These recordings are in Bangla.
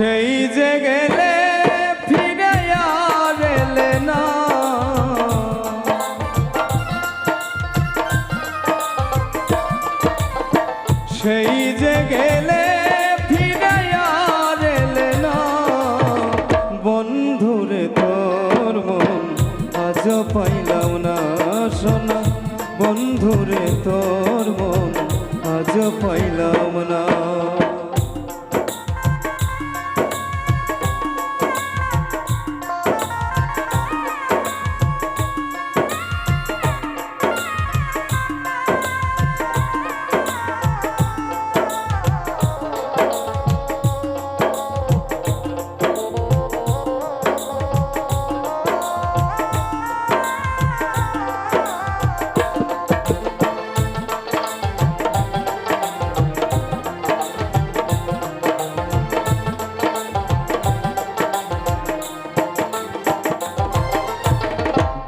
সেই যে গেলে ফিরে আর এলে না। সেই যে গেলে ফিরে আর এলে না। বন্ধুরে তোর মন আজ পাইলাম না সোনা। বন্ধুরে তোর মন আজ পাইলাম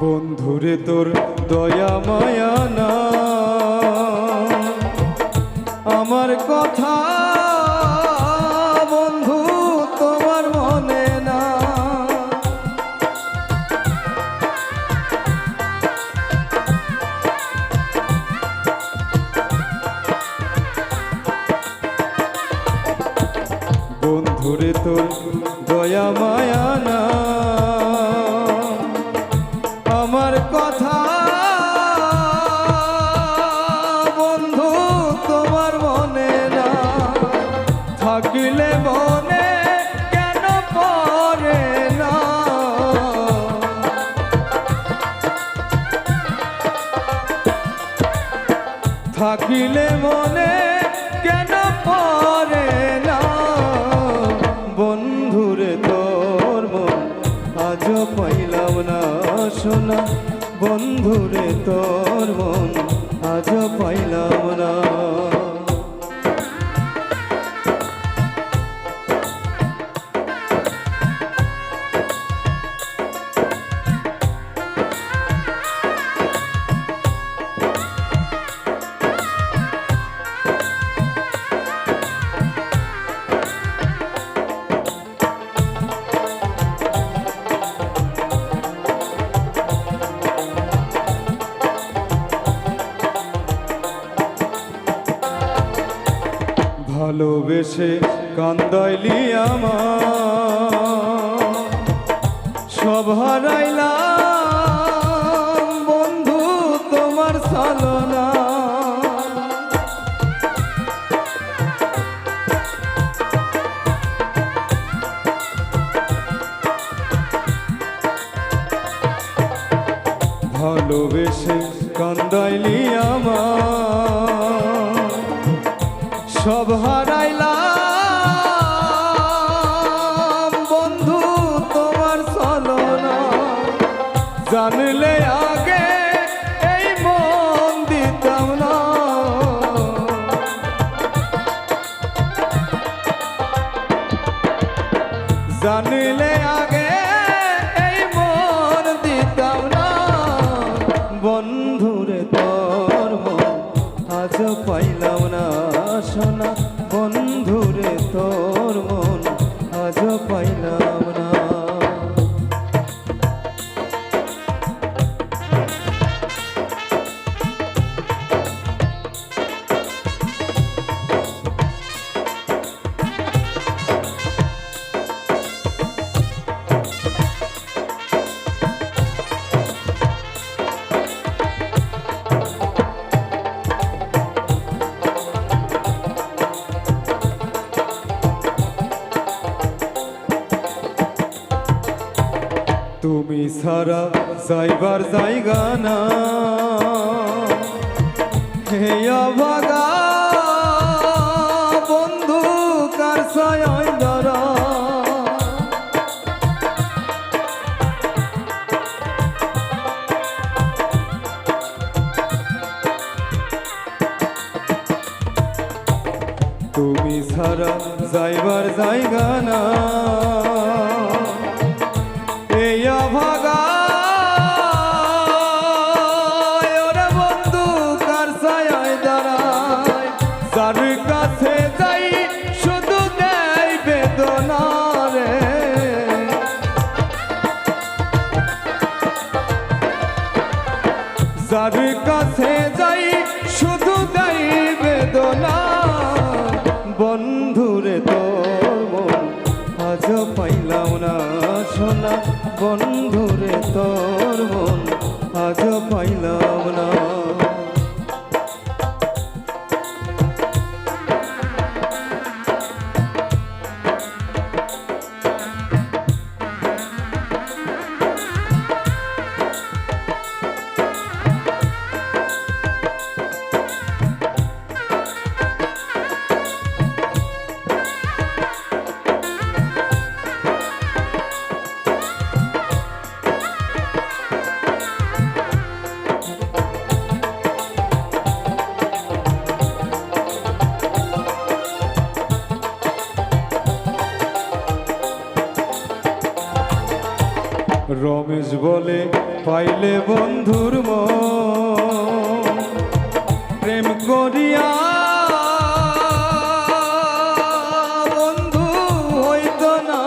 বন্ধুরে তোর দয়া মায়া না। আমার কথা বন্ধু তোমার মনে না। বন্ধুরে তোর দয়া থাকিলে মনে কেন পরে না? বন্ধুরে তোর মন আজ পাইলাম না শোনা। বন্ধুরে তোর মন আজ পাইলাম না। ভালোবেসে কান্দাইলি আমার। সব হারাইলাম। সব হারাইলাম। বন্ধু তোমার চলনা জানলে আগে এই মন দিতাম না। জানলে আগে বন্ধুরে তোর মন আজ পাইলাম তুমি সারা যাইবার জায়গা না। হে অভাগা, বন্ধু, কার সায় তুমি সারা যাইবার জায়গা না। যার কাছে যাই, শুধু দেই বেদনা। বন্ধুরে তোর মন, আজ পাইলাম না সোনা। বন্ধুরে তোর মন, আজ পাইলাম না পাইলে বন্ধুর প্রেম করিয়া বন্ধু হইত না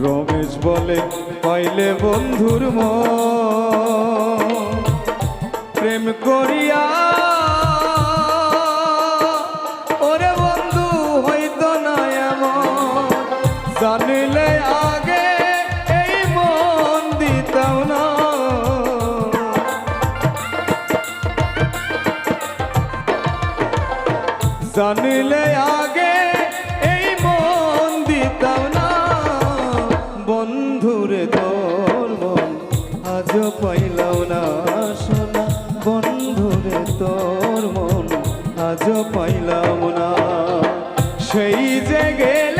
রমেশ বলে পাইলে বন্ধুর মন করিয়া ওরে বন্ধু হইত না এমন। জানিলে আগে এই মন দিতাম না। জানিলে আগে el